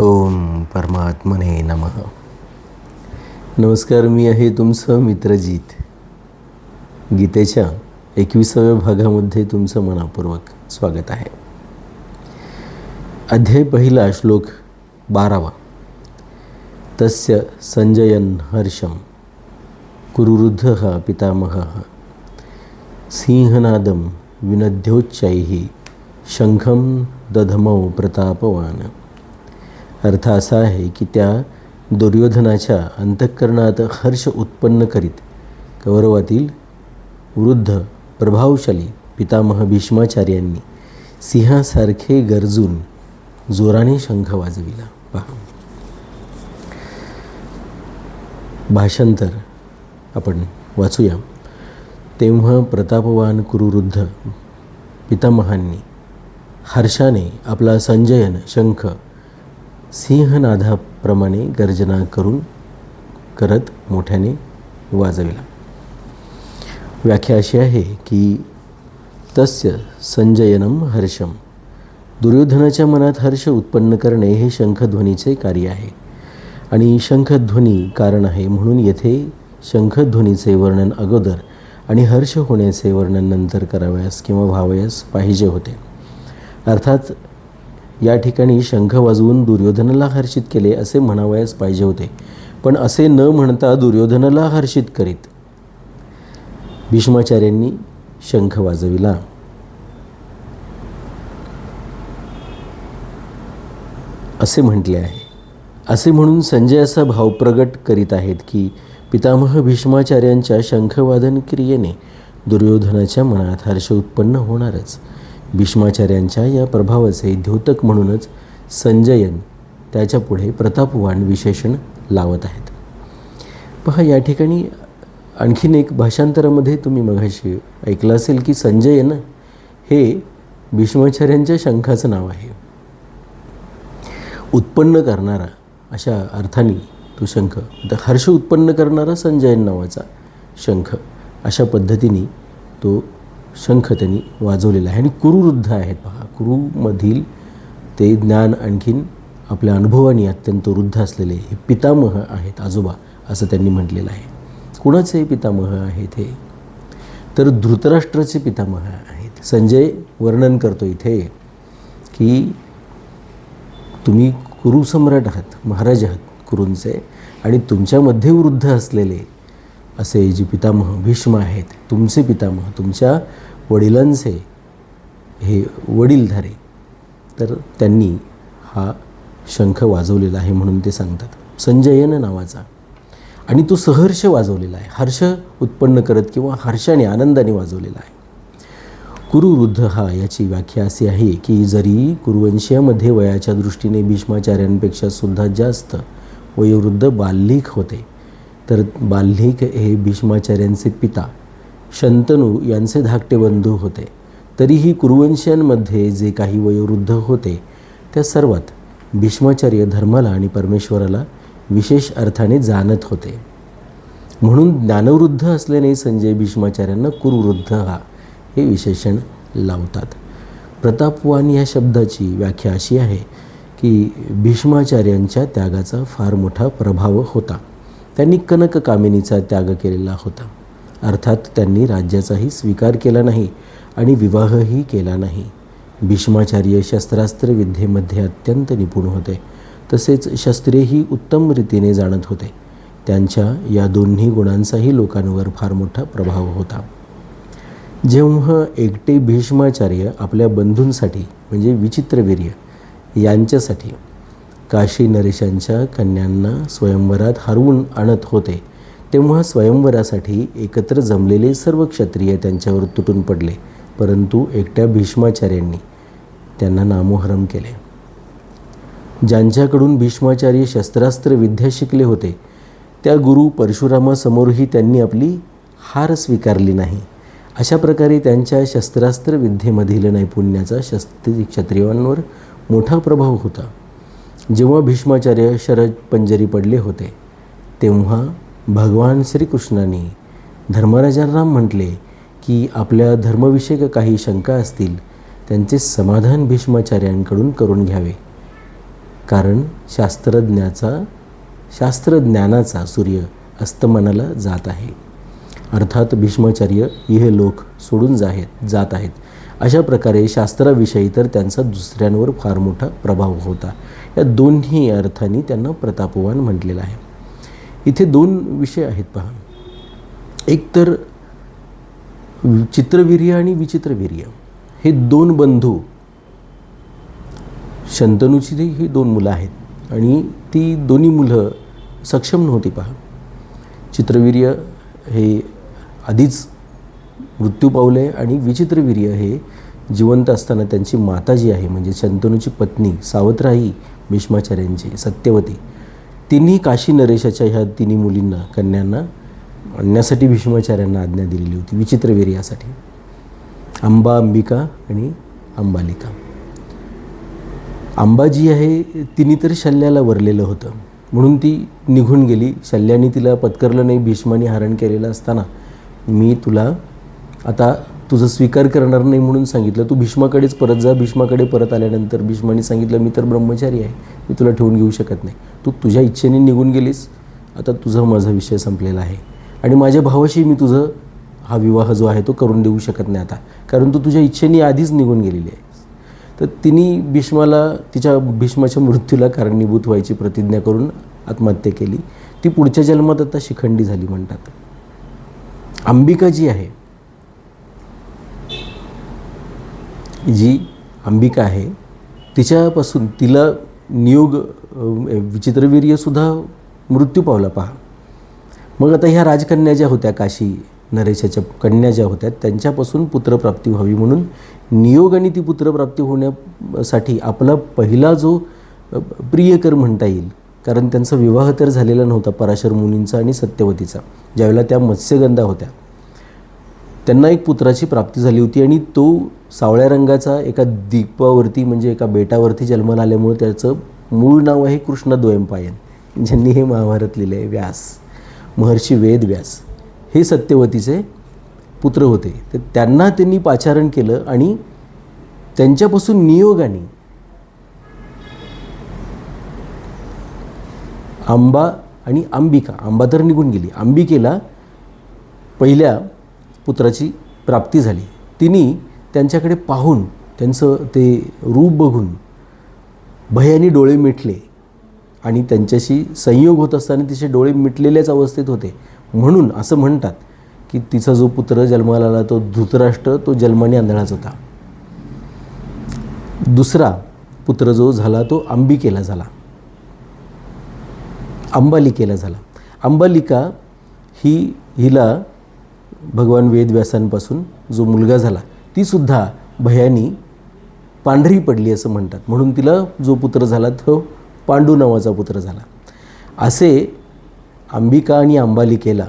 ओम परमात्मने नमः. नमस्कार मी आहे तुमचं मित्रजीत गीतेच्या एकविसाव्या भागामध्ये तुमचं मनापूर्वक स्वागत आहे. अध्याय पहिला श्लोक बारावा. तस्य संजयन हर्षम कुरुरुद्ध पितामह सिंहनादम विनद्योच्चैः शंखम दधमौ प्रतापवान। अर्थ असा आहे की त्या दुर्योधनाच्या अंतःकरणात हर्ष उत्पन्न करीत कौरवातील वृद्ध प्रभावशाली पितामह भीष्माचार्यांनी सिंहासारखे गरजून जोराने शंख वाजविला. पहा. भाषांतर आपण वाचूया. तेव्हा प्रतापवान कुरुवृद्ध पितामहांनी हर्षाने आपला संजयन शंख सिंहनादाप्रमाणे गर्जना करून करत मोठ्याने वाजविला. व्याख्या अशी आहे की तस्य संजयनम हर्षम दुर्योधनाच्या मनात हर्ष उत्पन्न करणे हे शंखध्वनीचे कार्य आहे. आणि शंखध्वनी कारण आहे म्हणून येथे शंखध्वनीचे वर्णन अगोदर आणि हर्ष होण्याचे वर्णन नंतर करावयास किंवा व्हावयास पाहिजे होते. अर्थात या ठिकाणी शंख वाजवून दुर्योधनाला हर्षित केले असे म्हणावयास पाहिजे होते. पण असे न म्हणता दुर्योधनाला हर्षित करीत. भीष्माचार्यांनी शंख वाजविला. असे म्हटले आहे. असे म्हणून संजय असा भाव प्रगट करीत आहेत की पितामह भीष्माचार्यांच्या शंखवादन क्रियेने दुर्योधनाच्या मनात हर्ष उत्पन्न होणारच. भीष्माचार्यांच्या या प्रभावाचे द्योतक म्हणूनच संजयन त्याच्यापुढे प्रतापवान विशेषण लावत आहेत. पहा या ठिकाणी आणखीन एक भाषांतरामध्ये तुम्ही मघाशी ऐकलं असेल की संजयन हे भीष्माचार्यांच्या शंखाचं नाव आहे. उत्पन्न करणारा अशा अर्थाने तो शंख. तर हर्ष उत्पन्न करणारा संजयन नावाचा शंख. अशा पद्धतीने तो शंख त्यांनी वाजवलेला आहे. आणि कुरुवृद्ध आहेत पहा. कुरुमधील ते ज्ञान आणखीन आपल्या अनुभवाने अत्यंत वृद्ध असलेले हे पितामह आहेत आजोबा असं त्यांनी म्हटलेलं आहे. कुणाचे पितामह आहेत हे? तर धृतराष्ट्राचे पितामह आहेत. संजय वर्णन करतो इथे की तुम्ही कुरुसम्राट आहात महाराज आहात कुरूंचे आणि तुमच्यामध्ये वृद्ध असलेले असे जे पितामह भीष्म आहेत तुमचे पितामह तुमच्या वडिलांचे हे वडीलधारे तर त्यांनी हा शंख वाजवलेला आहे म्हणून ते सांगतात. संजयन नावाचा. आणि तो सहर्ष वाजवलेला आहे. हर्ष उत्पन्न करत किंवा हर्षाने आनंदाने वाजवलेला आहे. कुरुवृद्ध हा याची व्याख्या अशी आहे की जरी कुरुवंशीयामध्ये वयाच्या दृष्टीने भीष्माचार्यांपेक्षा सुद्धा जास्त वयोवृद्ध बाल्लिक होते तर बाल्लिक हे भीष्माचार्यांचे पिता शंतनू यांचे धाकटे बंधू होते. तरीही कुरुवंशांमध्ये जे काही वयोवृद्ध होते त्या सर्वात भीष्माचार्य धर्माला आणि परमेश्वराला विशेष अर्थाने जाणत होते. म्हणून ज्ञानवृद्ध असल्याने संजय भीष्माचार्यांना कुरुवृद्ध हा हे विशेषण लावतात. प्रतापवान या शब्दाची व्याख्या अशी आहे की भीष्माचार्यांच्या त्यागाचा फार मोठा प्रभाव होता. त्यांनी कनक कामिनीचा त्याग केलेला होता. अर्थात त्यांनी राज्याचाही स्वीकार केला नाही आणि विवाहही केला नाही. भीष्माचार्य शस्त्रास्त्र विद्येमध्ये अत्यंत निपुण होते. तसेच शस्त्रेही उत्तम रीतीने जाणत होते. त्यांच्या या दोन्ही गुणांचाही लोकांवर फार मोठा प्रभाव होता. जेव्हा एकटे भीष्माचार्य आपल्या बंधूंसाठी म्हणजे विचित्रवीर्य यांच्यासाठी काशी नरेशांच्या कन्यांना स्वयंवरात हरवून आणत होते तेव्हा स्वयंवरासाठी एकत्र जमलेले सर्व क्षत्रिय त्यांच्यावर तुटून पडले परंतु एकट्या भीष्माचार्यांनी त्यांना नामोहरम केले. ज्यांच्याकडून भीष्माचार्य शस्त्रास्त्र विद्या शिकले होते त्या गुरु परशुरामासमोरही त्यांनी आपली हार स्वीकारली नाही. अशा प्रकारे त्यांच्या शस्त्रास्त्र विद्येमधील नैपुण्याचा शस्त्री क्षत्रियांवर मोठा प्रभाव होता. जेव्हा भीष्माचार्य शरद पंजरी पडले होते तेव्हा भगवान श्रीकृष्णाने धर्मराजांना म्हटले की आपल्या धर्मविषयक काही शंका असतील त्यांचे समाधान भीष्माचार्यांकडून करून घ्यावे. कारण शास्त्रज्ञाचा शास्त्रज्ञानाचा सूर्य अस्तमनाला जात आहे. अर्थात भीष्माचार्य इहे लोक सोडून जाहेत जात आहेत. अशा प्रकारे शास्त्राविषयी तर त्यांचा दुसऱ्यांवर फार मोठा प्रभाव होता. या दोन्ही अर्थांनी त्यांना प्रतापवान म्हटलेला आहे. इथे दोन विषय आहेत पहा. एक तर चित्रवीर्य आणि विचित्रवीर्य. हे दोन बंधू शंतनूची ही दोन मुलं आहेत. आणि ती दोन्ही मुलं सक्षम नव्हती पहा. चित्रवीर्य हे आधीच मृत्यू पावले आणि विचित्रवीर्य हे जिवंत असताना त्यांची माता जी आहे. म्हणजे शंतनूची पत्नी सावत्राई भीष्माचार्यांची सत्यवती. तिन्ही काशी नरेशाच्या ह्या तिन्ही मुलींना कन्यांना आणण्यासाठी भीष्माचार्यांना आज्ञा दिलेली होती विचित्रवीर्यासाठी अंबा अंबिका आणि अंबालिका. आंबा जी आहे तिने तर शल्याला वरलेलं होतं. म्हणून ती निघून गेली. शल्याने तिला पत्करलं नाही भीष्माने हरण केलेलं असताना मी तुला आता तुझं स्वीकार करणार नाही म्हणून सांगितलं. तू भीष्माकडेच परत जा. भीष्माकडे परत आल्यानंतर भीष्माने सांगितलं मी तर ब्रह्मचारी आहे. मी तुला ठेवून घेऊ शकत नाही. तू तुझ्या इच्छेने निघून गेलीस. आता तुझा माझा विषय संपलेला आहे. आणि माझ्या भावाशी मी तुझं हा विवाह जो आहे तो करून देऊ शकत नाही आता. कारण तू तुझ्या इच्छेने आधीच निघून गेलेली आहे तर तिने भीष्माला तिच्या भीष्माच्या मृत्यूला कारणीभूत व्हायची प्रतिज्ञा करून आत्महत्या केली. ती पुढच्या जन्मात आता शिखंडी झाली म्हणतात. अंबिका जी आहे जी अंबिका आहे तिच्यापासून तिला नियोग विचित्रवीर्यसुद्धा मृत्यू पावला पहा. मग आता ह्या राजकन्या ज्या होत्या काशी नरेशाच्या कन्या ज्या होत्या त्यांच्यापासून पुत्रप्राप्ती व्हावी म्हणून नियोग आणि ती पुत्रप्राप्ती होण्यासाठी आपला पहिला जो प्रियकर म्हणता येईल कारण त्यांचा विवाह तर झालेला नव्हता पराशर मुनींचा आणि सत्यवतीचा ज्यावेळेला त्या मत्स्यगंधा होत्या. त्यांना एक पुत्राची प्राप्ती झाली होती आणि तो सावळ्या रंगाचा एका द्वीपावरती म्हणजे एका बेटावरती जन्माला आल्यामुळे त्याचं मूळ नाव आहे कृष्ण द्वयंपायन ज्यांनी हे महाभारत लिहिले आहे व्यास महर्षी वेद व्यास. हे सत्यवतीचे पुत्र होते. तर त्यांना त्यांनी पाचारण केलं आणि त्यांच्यापासून नियोगाने आंबा आणि अंबिका आंबा तर निघून गेली. अंबिकेला पहिल्या पुत्राची प्राप्ती झाली. तिने त्यांच्याकडे पाहून त्यांचं ते रूप बघून भयानी डोळे मिटले आणि त्यांच्याशी संयोग होत असताना तिचे डोळे मिटलेल्याच अवस्थेत होते. म्हणून असं म्हणतात की तिचा जो पुत्र जन्माला आला तो धृतराष्ट्र तो जन्माने आंधळाच होता. दुसरा पुत्र जो झाला तो अंबिकेला झाला. अंबालिकेला झाला. अंबालिका ही हिला भगवान वेदव्यासांपासून जो मुलगा झाला तीसुद्धा भयानी पांढरी पडली असं म्हणतात. म्हणून तिला जो पुत्र झाला तो पांडू नावाचा पुत्र झाला. असे अंबिका आणि अंबालिकेला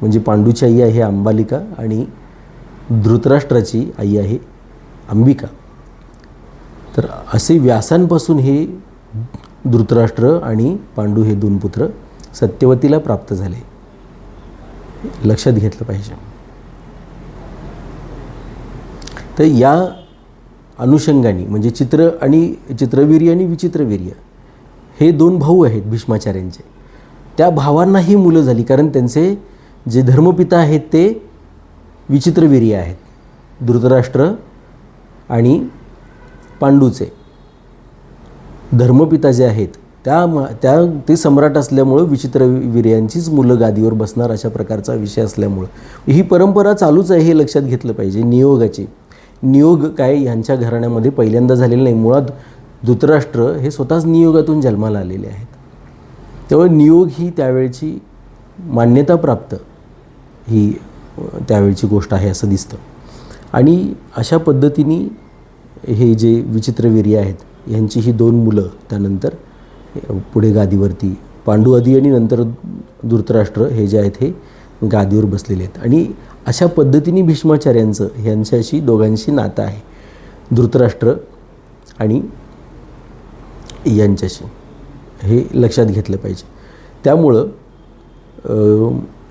म्हणजे पांडूची आई आहे अंबालिका आणि धृतराष्ट्राची आई आहे अंबिका. तर असे व्यासांपासून हे धृतराष्ट्र आणि पांडू हे दोन पुत्र सत्यवतीला प्राप्त झाले. लक्षात घेतलं पाहिजे. तर या अनुषंगाने म्हणजे चित्र आणि चित्रवीर्य आणि विचित्रवीर्य हे दोन भाऊ आहेत भीष्माचार्यांचे. त्या भावांनाही मुलं झाली कारण त्यांचे जे धर्मपिता आहेत ते विचित्रवीर्य आहेत. धृतराष्ट्र आणि पांडूचे. धर्मपिता जे आहेत त्या म त्या ते सम्राट असल्यामुळं विचित्र वीर्यांचीच मुलं गादीवर बसणार अशा प्रकारचा विषय असल्यामुळं. ही परंपरा चालूच आहे हे लक्षात घेतलं पाहिजे. नियोगाची. नियोग काय ह्यांच्या घराण्यामध्ये पहिल्यांदा झालेलं नाही. मुळात धृतराष्ट्र हे स्वतःच नियोगातून जन्माला आलेले आहेत. त्यामुळे नियोग ही त्यावेळची मान्यताप्राप्त ही त्यावेळची गोष्ट आहे असं दिसतं. आणि अशा पद्धतीने हे जे विचित्रवीर्य आहेत यांची ही दोन मुलं त्यानंतर पुढे गादीवरती पांडू आदी आणि नंतर धृतराष्ट्र हे जे आहेत हे गादीवर बसलेले आहेत. आणि अशा पद्धतीने भीष्माचार्यांचं ह्यांच्याशी दोघांशी नातं आहे. धृतराष्ट्र आणि यांच्याशी. हे लक्षात घेतलं पाहिजे. त्यामुळं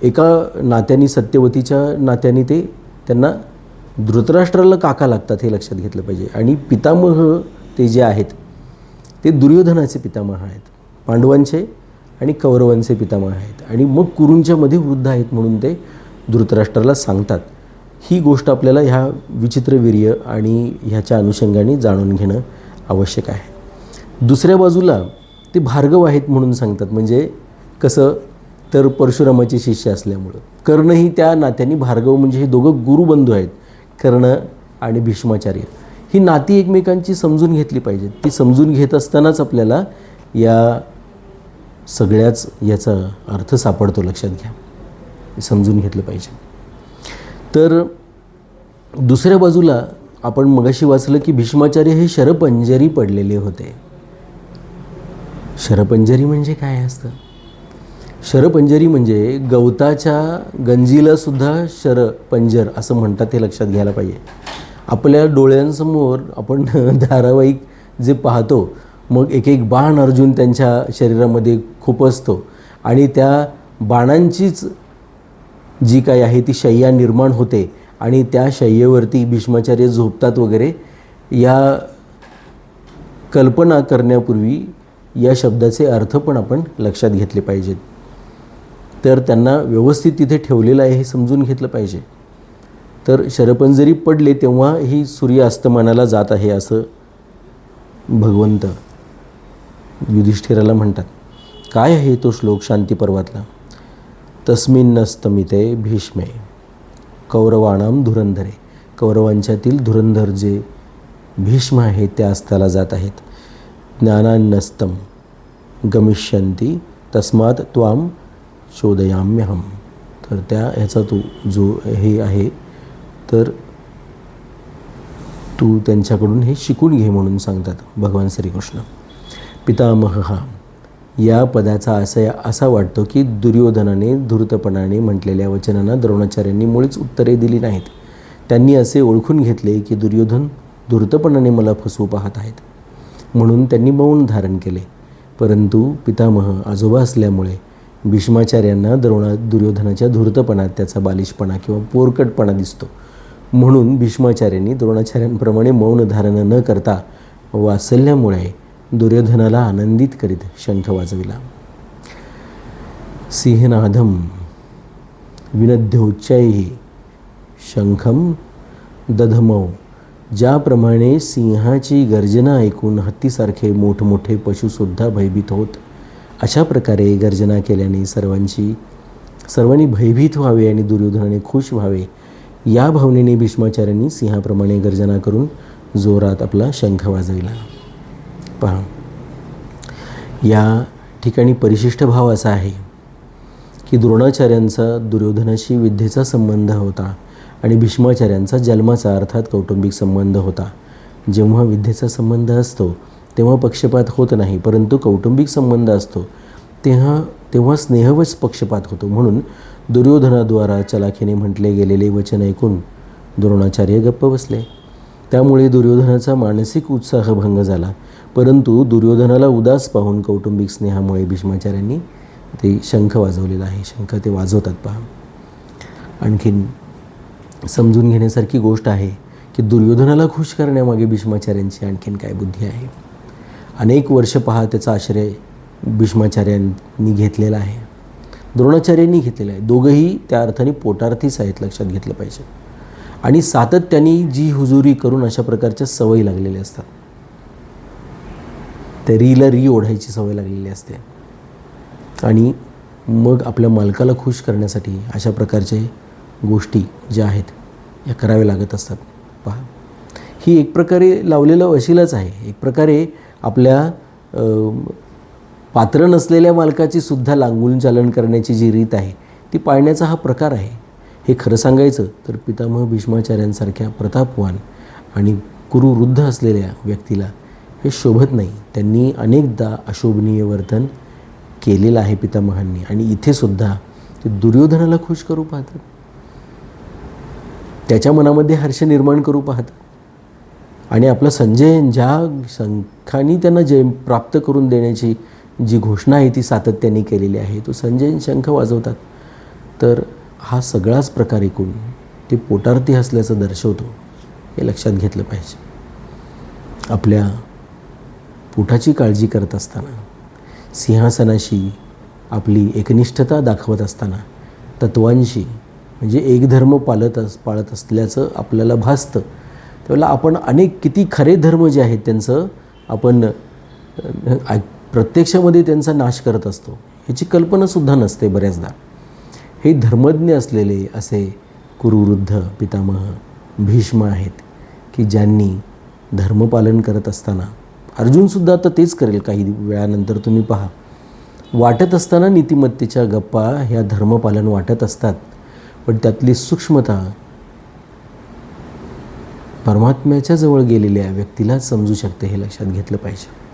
एका नात्याने सत्यवतीच्या नात्याने ते त्यांना धृतराष्ट्राला काका लागतात हे लक्षात घेतलं पाहिजे. आणि पितामह ते जे आहेत ते दुर्योधनाचे पितामह आहेत. पांडवांचे आणि कौरवांचे पितामह आहेत. आणि मग कुरूंच्यामध्ये वृद्ध आहेत म्हणून ते धृतराष्ट्राला सांगतात. ही गोष्ट आपल्याला ह्या विचित्रवीर्य आणि ह्याच्या अनुषंगाने जाणून घेणं आवश्यक आहे. दुसऱ्या बाजूला ते भार्गव आहेत म्हणून सांगतात. म्हणजे कसं? तर परशुरामाचे शिष्य असल्यामुळं. कर्णही त्या नात्याने भार्गव म्हणजे हे दोघं गुरुबंधू आहेत. कर्ण आणि भीष्माचार्य. ही नाती एकमेकांची समजून घेतली पाहिजेत. ती समजून घेत असतानाच आपल्याला या सगळ्याच याचा अर्थ सापडतो. लक्षात घ्या. समजून घेतलं पाहिजे. तर दुसऱ्या बाजूला आपण मगाशी वाचलं की भीष्माचार्य हे शरपंजरी पडलेले होते. शरपंजरी म्हणजे काय असतं? शरपंजरी म्हणजे गवताच्या गंजीला सुद्धा शरपंजर असं म्हणतात हे लक्षात घ्यायला पाहिजे. आपल्या डोळ्यांसमोर आपण धारावाहिक जे पाहतो मग एक एक बाण अर्जुन त्यांच्या शरीरामध्ये खूप असतो. आणि त्या बाणांचीच जी काय आहे ती शय्या निर्माण होते. आणि त्या शय्येवरती भीष्माचार्य झोपतात वगैरे. या कल्पना करण्यापूर्वी या शब्दाचे अर्थ पण आपण लक्षात घेतले पाहिजेत. तर त्यांना व्यवस्थित तिथे ठेवलेलं आहे हे समजून घेतलं पाहिजे. तर शरपंजरी पडले तेव्हा ही सूर्य अस्तमानाला जात आहे असं भगवंत युधिष्ठिराला म्हणतात. काय आहे तो श्लोक शांती पर्वातला? तस्मिन्नस्तमिते भीष्मे कौरवाणाम धुरंधरे कौरवांच्यातील धुरंधर जे भीष्म आहेत त्या अस्ताला जात आहेत. ज्ञानान्नस्तम गमिष्यंती तस्मात त्वाम शोधयाम्यहम. तर त्या ह्याचा तो जो हे आहे तर तू त्यांच्याकडून हे शिकून घे म्हणून सांगतात भगवान श्रीकृष्ण. पितामह हा या पदाचा आशय असा वाटतो की दुर्योधनाने धूर्तपणाने म्हटलेल्या वचनांना द्रोणाचार्यांनी मुळीच उत्तरे दिली नाहीत. त्यांनी असे ओळखून घेतले की दुर्योधन धूर्तपणाने मला फसवू पाहत आहेत. म्हणून त्यांनी मौन धारण केले. परंतु पितामह आजोबा असल्यामुळे भीष्माचार्यांना द्रोणा दुर्योधनाच्या धूर्तपणात त्याचा बालिशपणा किंवा पोरकटपणा दिसतो. म्हणून भीष्माचार्यांनी द्रोणाचार्यांप्रमाणे मौन धारण न करता वासल्यामुळे दुर्योधनाला आनंदित करीत शंख वाजविला. सिंहनादम विनद्योच्चैः शंखम दधमौ ज्याप्रमाणे सिंहाची गर्जना ऐकून हत्तीसारखे मोठमोठे पशुसुद्धा भयभीत होत अशा प्रकारे गर्जना केल्याने सर्वांची सर्वांनी भयभीत व्हावे आणि दुर्योधनाने खुश व्हावे या भावनेने भीष्माचार्यांनी सिंहाप्रमाणे गर्जना करून जोरात आपला शंख वाजविला. पहा. या ठिकाणी परिशिष्ट भाव असा आहे की द्रोणाचार्यांचा दुर्योधनाशी विद्येचा संबंध होता आणि भीष्माचार्यांचा जन्माचा अर्थात कौटुंबिक संबंध होता. जेव्हा विद्येचा संबंध असतो तेव्हा पक्षपात होत नाही परंतु कौटुंबिक संबंध असतो तेव्हा तेव्हा स्नेहवश पक्षपात होतो. म्हणून दुर्योधनाद्वारा चलाखीने म्हटले गेलेले वचन ऐकून द्रोणाचार्य गप्प बसले. त्यामुळे दुर्योधनाचा मानसिक उत्साह भंग झाला. परंतु दुर्योधनाला उदास पाहून कौटुंबिक स्नेहामुळे भीष्माचार्यांनी ते शंख वाजवलेला आहे. शंख ते वाजवतात पहा. आणखीन समजून घेण्यासारखी गोष्ट आहे की दुर्योधनाला खुश करण्यामागे भीष्माचार्यांची आणखीन काय बुद्धी आहे? अनेक वर्ष पहा त्याचा आश्रय भीष्माचार्यांनी घेतलेला आहे. द्रोणाचार्यांनी घेतलेला आहे. दोघंही त्या अर्थाने पोटार्थीच आहेत लक्षात घेतलं पाहिजे. आणि सातत्याने जी हुजुरी करून अशा प्रकारच्या सवयी लागलेल्या असतात. त्या रीला री ओढायची सवय लागलेली असते. आणि मग आपल्या मालकाला खुश करण्यासाठी अशा प्रकारचे गोष्टी ज्या आहेत या कराव्या लागत असतात. पहा. ही एक प्रकारे लावलेलं वशिलाच आहे. एक प्रकारे आपल्या पात्र नसलेल्या मालकाची सुद्धा लांगून चालन करण्याची जी रीत आहे ती पाळण्याचा हा प्रकार आहे. हे खरं सांगायचं तर पितामह भीष्माचार्यांसारख्या प्रतापवान आणि कुरुवृद्ध असलेल्या व्यक्तीला हे शोभत नाही. त्यांनी अनेकदा अशोभनीय वर्तन केलेलं आहे पितामहांनी आणि इथेसुद्धा ते दुर्योधनाला खुश करू पाहतात. त्याच्या मनामध्ये हर्ष निर्माण करू पाहतात. आणि आपला संजय ज्या शंखानी त्यांना जय प्राप्त करून देण्याची जी घोषणा आहे ती सातत्याने केलेली आहे तो संजय शंख वाजवतात तर हा सगळाच प्रकार एकूण ते पोटार्थी असल्याचं दर्शवतो हे लक्षात घेतलं पाहिजे. आपल्या पोटाची काळजी करत असताना सिंहासनाशी आपली एकनिष्ठता दाखवत असताना तत्वांशी म्हणजे एक धर्म पालत अस पाळत असल्याचं आपल्याला भासतं त्यावेळेला आपण अनेक किती खरे धर्म जे आहेत त्यांचं आपण प्रत्यक्षामध्ये त्यांचा नाश करत असतो ह्याची कल्पनासुद्धा नसते बऱ्याचदा. हे धर्मज्ञ असलेले असे कुरुवृद्ध पितामह भीष्म आहेत की ज्यांनी धर्मपालन करत असताना अर्जुनसुद्धा आता तेच करेल काही वेळानंतर तुम्ही पहा. वाटत असताना नीतिमत्तेच्या गप्पा ह्या धर्मपालन वाटत असतात पण त्यातली सूक्ष्मता परमात्म्याच्या जवळ गेलेल्या व्यक्तीलाच समजू शकते हे लक्षात घेतलं पाहिजे.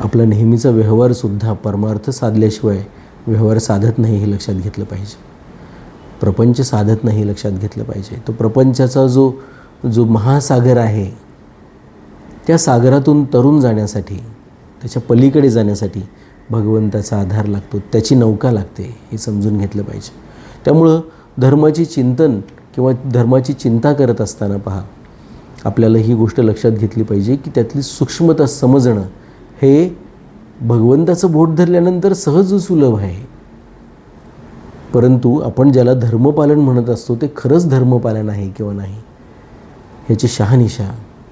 आपला नेहमीचा व्यवहारसुद्धा परमार्थ साधल्याशिवाय व्यवहार साधत नाही हे लक्षात घेतलं पाहिजे. प्रपंच साधत नाही हे लक्षात घेतलं पाहिजे. तो प्रपंचाचा जो जो महासागर आहे त्या सागरातून तरुण जाण्यासाठी त्याच्या पलीकडे जाण्यासाठी भगवंताचा आधार लागतो त्याची नौका लागते हे समजून घेतलं पाहिजे. त्यामुळं धर्माची चिंतन किंवा धर्माची चिंता करत असताना पहा आपल्याला ही गोष्ट लक्षात घेतली पाहिजे की त्यातली सूक्ष्मता समजणं हे भगवंताचं बोट धरल्यानंतर सहज सुलभ आहे. परंतु आपण ज्याला धर्मपालन म्हणत असतो ते खरंच धर्मपालन आहे किंवा नाही ह्याची शहानिशा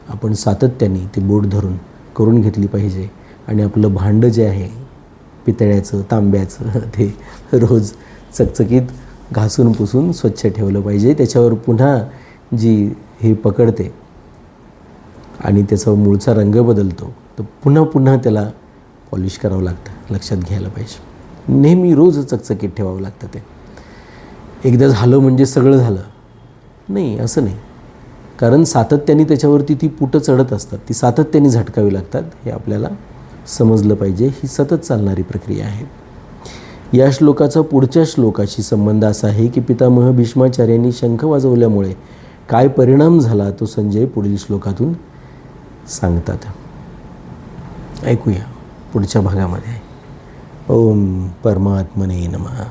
आपण सातत्याने ते बोट धरून करून घेतली पाहिजे. आणि आपलं भांडं जे आहे पितळ्याचं तांब्याचं ते रोज चकचकीत घासून पुसून स्वच्छ ठेवलं पाहिजे. त्याच्यावर पुन्हा जी हे पकडते आणि त्याचा मूळचा रंग बदलतो तर पुन्हा पुन्हा त्याला पॉलिश करावं लागतं लक्षात घ्यायला पाहिजे. नेहमी रोज चकचकीत ठेवावं लागतं ते. एकदा झालं म्हणजे सगळं झालं. नाही असं नाही. कारण सातत्याने त्याच्यावरती ती पुटं चढत असतात ती सातत्याने झटकावी लागतात हे आपल्याला समजलं पाहिजे. ही सतत चालणारी प्रक्रिया आहे. या श्लोकाचा पुढच्या श्लोकाशी संबंध असा आहे की पितामह भीष्माचार्यांनी शंख वाजवल्यामुळे काय परिणाम झाला तो संजय पुढील श्लोकातून सांगतात. ऐकूया पुढच्या भागामध्ये. ओम परमात्मने नमः.